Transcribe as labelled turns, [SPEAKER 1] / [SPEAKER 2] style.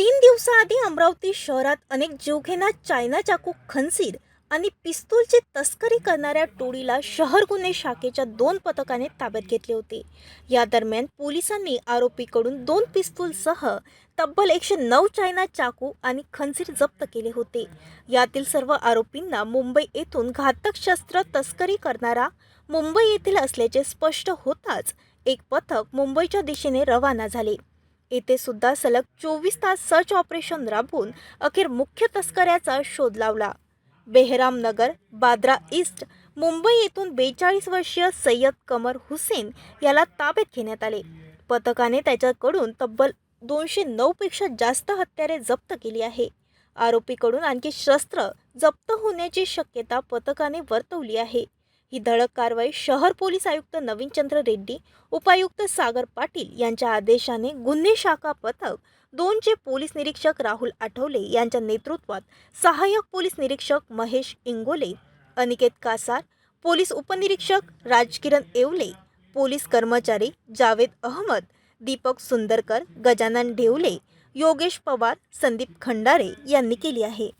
[SPEAKER 1] तीन दिवसाआधी अमरावती शहरात अनेक जीवघेणा चायना चाकू खंजीर आणि पिस्तूलची तस्करी करणाऱ्या टोळीला शहर गुन्हे शाखेच्या दोन पथकाने ताब्यात घेतले होते. या दरम्यान पोलिसांनी आरोपीकडून दोन पिस्तूलसह तब्बल एकशे नऊ चायना चाकू आणि खंजीर जप्त केले होते. यातील सर्व आरोपींना मुंबई येथून घातक शस्त्र तस्करी करणारा मुंबई येथील असल्याचे स्पष्ट होताच एक पथक मुंबईच्या दिशेने रवाना झाले. येथे सुद्धा सलग चोवीस तास सर्च ऑपरेशन राबवून अखेर मुख्य तस्कऱ्याचा शोध लावला. बेहराम नगर बाद्रा ईस्ट मुंबई येथून बेचाळीस वर्षीय सय्यद कमर हुसेन याला ताब्यात घेण्यात आले. पथकाने त्याच्याकडून तब्बल दोनशे नऊपेक्षा जास्त हत्यारे जप्त केली आहे. आरोपीकडून आणखी शस्त्र जप्त होण्याची शक्यता पथकाने वर्तवली आहे. ही धडक कारवाई शहर पोलीस आयुक्त नवीनचंद्र रेड्डी उपायुक्त सागर पाटील यांच्या आदेशाने गुन्हे शाखा पथक दोनचे पोलीस निरीक्षक राहुल आठवले यांच्या नेतृत्वात सहाय्यक पोलीस निरीक्षक महेश इंगोले अनिकेत कासार पोलीस उपनिरीक्षक राजकिरण येवले पोलीस कर्मचारी जावेद अहमद दीपक सुंदरकर गजानन ढेवले योगेश पवार संदीप खंडारे यांनी केली आहे.